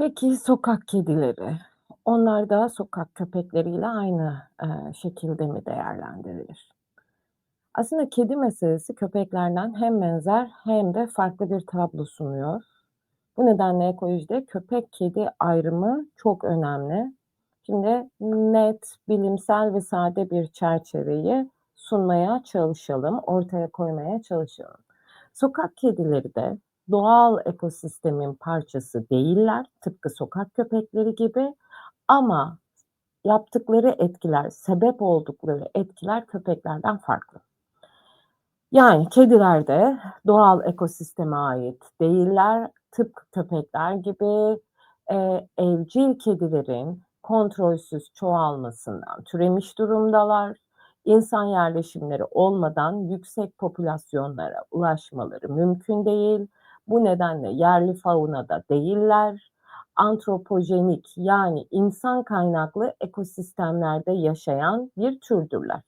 Peki sokak kedileri, onlar da sokak köpekleriyle aynı, eee, şekilde mi değerlendirilir? Aslında kedi meselesi köpeklerden hem benzer hem de farklı bir tablo sunuyor. Bu nedenle ekolojide köpek kedi ayrımı çok önemli. Şimdi net, bilimsel ve sade bir çerçeveyi sunmaya çalışalım, ortaya koymaya çalışalım. Sokak kedileri de doğal ekosistemin parçası değiller, tıpkı sokak köpekleri gibi ama yaptıkları etkiler, sebep oldukları etkiler köpeklerden farklı. Yani kediler de doğal ekosisteme ait değiller. Tıpkı köpekler gibi, eee, evcil kedilerin kontrolsüz çoğalmasından türemiş durumdalar. İnsan yerleşimleri olmadan yüksek popülasyonlara ulaşmaları mümkün değil. Bu nedenle yerli faunada değiller. Antropojenik yani insan kaynaklı ekosistemlerde yaşayan bir türdürler.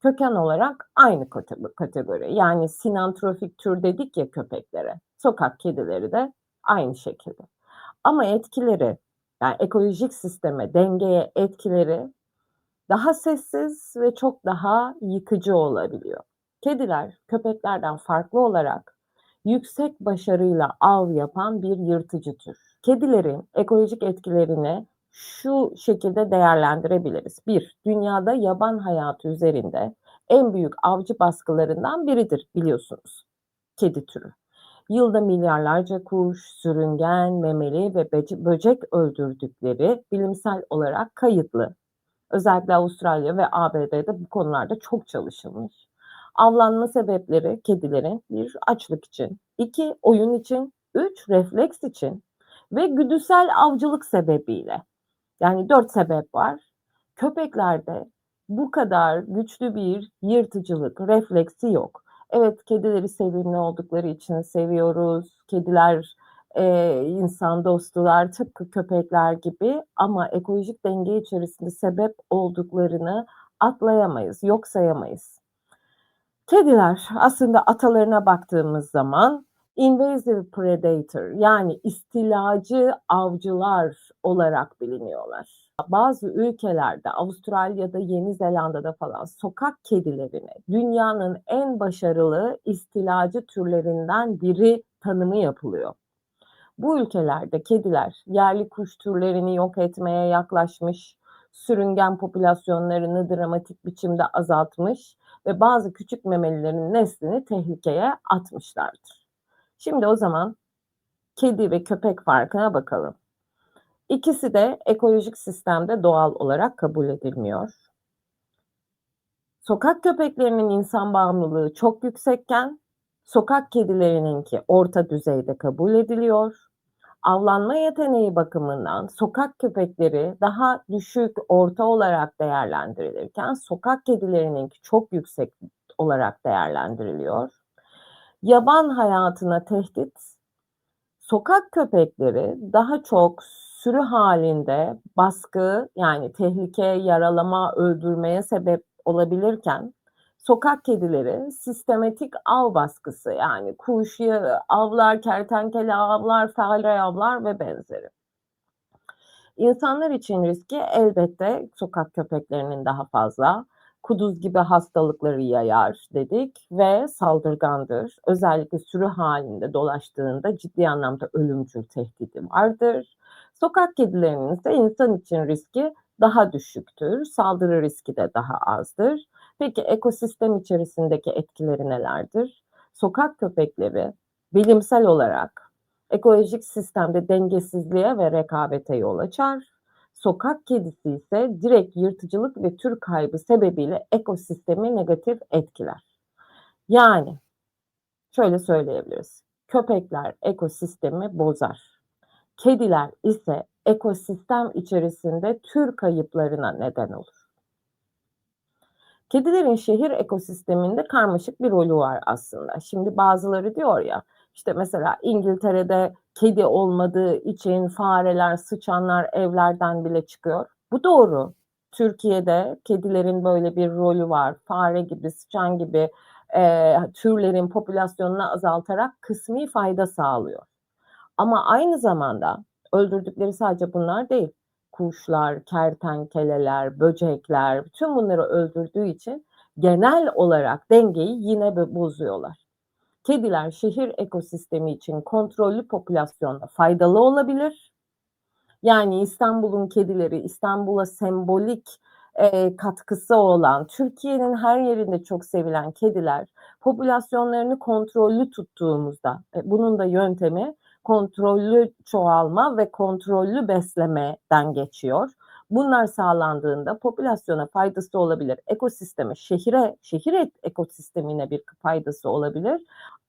Köken olarak aynı kate kategori. Yani sinantrofik tür dedik ya köpeklere, sokak kedileri de aynı şekilde. Ama etkileri, yani ekolojik sisteme, dengeye etkileri daha sessiz ve çok daha yıkıcı olabiliyor. Kediler köpeklerden farklı olarak yüksek başarıyla av yapan bir yırtıcı tür. Kedilerin ekolojik etkilerini şu şekilde değerlendirebiliriz. 1. Dünyada yaban hayatı üzerinde en büyük avcı baskılarından biridir biliyorsunuz kedi türü. Yılda milyarlarca kuş, sürüngen, memeli ve böcek öldürdükleri bilimsel olarak kayıtlı. Özellikle Avustralya ve ABD'de bu konularda çok çalışılmış. Avlanma sebepleri kedilerin 1. açlık için, 2. oyun için, 3. refleks için ve güdüsel avcılık sebebiyle. Yani 4 sebep var. Köpeklerde bu kadar güçlü bir yırtıcılık refleksi yok. Evet, kedileri sevimli oldukları için seviyoruz. Kediler, eee, insan dostular, tıpkı köpekler gibi ama ekolojik denge içerisinde sebep olduklarını atlayamayız, yok sayamayız. Kediler aslında atalarına baktığımız zaman invasive predator yani istilacı avcılar olarak biliniyorlar. Bazı ülkelerde, Avustralya'da, Yeni Zelanda'da falan sokak kedilerine dünyanın en başarılı istilacı türlerinden biri tanımı yapılıyor. Bu ülkelerde kediler yerli kuş türlerini yok etmeye yaklaşmış, sürüngen popülasyonlarını dramatik biçimde azaltmış ve bazı küçük memelilerin neslini tehlikeye atmışlardır. Şimdi o zaman kedi ve köpek farkına bakalım. İkisi de ekolojik sistemde doğal olarak kabul edilmiyor. Sokak köpeklerinin insan bağımlılığı çok yüksekken sokak kedilerininki orta düzeyde kabul ediliyor. Avlanma yeteneği bakımından sokak köpekleri daha düşük, orta olarak değerlendirilirken sokak kedilerininki çok yüksek olarak değerlendiriliyor. Yaban hayatına tehdit, sokak köpekleri daha çok sürü halinde baskı yani tehlike, yaralama, öldürmeye sebep olabilirken sokak kedileri sistematik av baskısı yani kuş avlar, kertenkele avlar, fare avlar ve benzeri. İnsanlar için riski elbette sokak köpeklerinin daha fazla. Kuduz gibi hastalıkları yayar dedik ve saldırgandır. Özellikle sürü halinde dolaştığında ciddi anlamda ölümcül tehdidi vardır. Sokak kedilerinin ise insan için riski daha düşüktür. Saldırı riski de daha azdır. Peki ekosistem içerisindeki etkileri nelerdir? Sokak köpekleri bilimsel olarak ekolojik sistemde dengesizliğe ve rekabete yol açar. Sokak kedisi ise direkt yırtıcılık ve tür kaybı sebebiyle ekosistemi negatif etkiler. Yani şöyle söyleyebiliriz. Köpekler ekosistemi bozar. Kediler ise ekosistem içerisinde tür kayıplarına neden olur. Kedilerin şehir ekosisteminde karmaşık bir rolü var aslında. Şimdi bazıları diyor ya, işte mesela İngiltere'de kedi olmadığı için fareler, sıçanlar evlerden bile çıkıyor. Bu doğru. Türkiye'de kedilerin böyle bir rolü var. Fare gibi, sıçan gibi e, türlerin popülasyonunu azaltarak kısmi fayda sağlıyor. Ama aynı zamanda Öldürdükleri sadece bunlar değil. Kuşlar, kertenkeleler, böcekler, bütün bunları öldürdüğü için genel olarak dengeyi yine bozuyorlar. Kediler şehir ekosistemi için kontrollü popülasyonda faydalı olabilir. Yani İstanbul'un kedileri, İstanbul'a sembolik, eee, katkısı olan, Türkiye'nin her yerinde çok sevilen kediler popülasyonlarını kontrollü tuttuğumuzda, e, bunun da yöntemi kontrollü çoğalma ve kontrollü beslemeden geçiyor. Bunlar sağlandığında popülasyona faydası olabilir. Ekosisteme, şehire, şehir ek ekosistemine bir faydası olabilir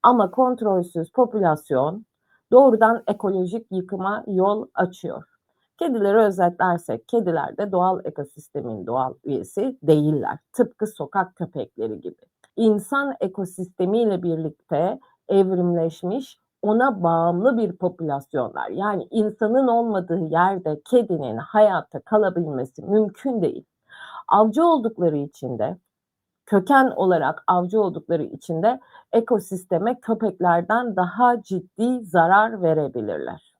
ama kontrolsüz popülasyon doğrudan ekolojik yıkıma yol açıyor. Kedileri özetlersek kediler de doğal ekosistemin doğal üyesi değiller. Tıpkı sokak köpekleri gibi. İnsan ekosistemiyle birlikte evrimleşmiş, ona bağımlı bir popülasyonlar. Yani insanın olmadığı yerde kedinin hayatta kalabilmesi mümkün değil. Avcı oldukları için de, köken olarak avcı oldukları için de ekosisteme köpeklerden daha ciddi zarar verebilirler.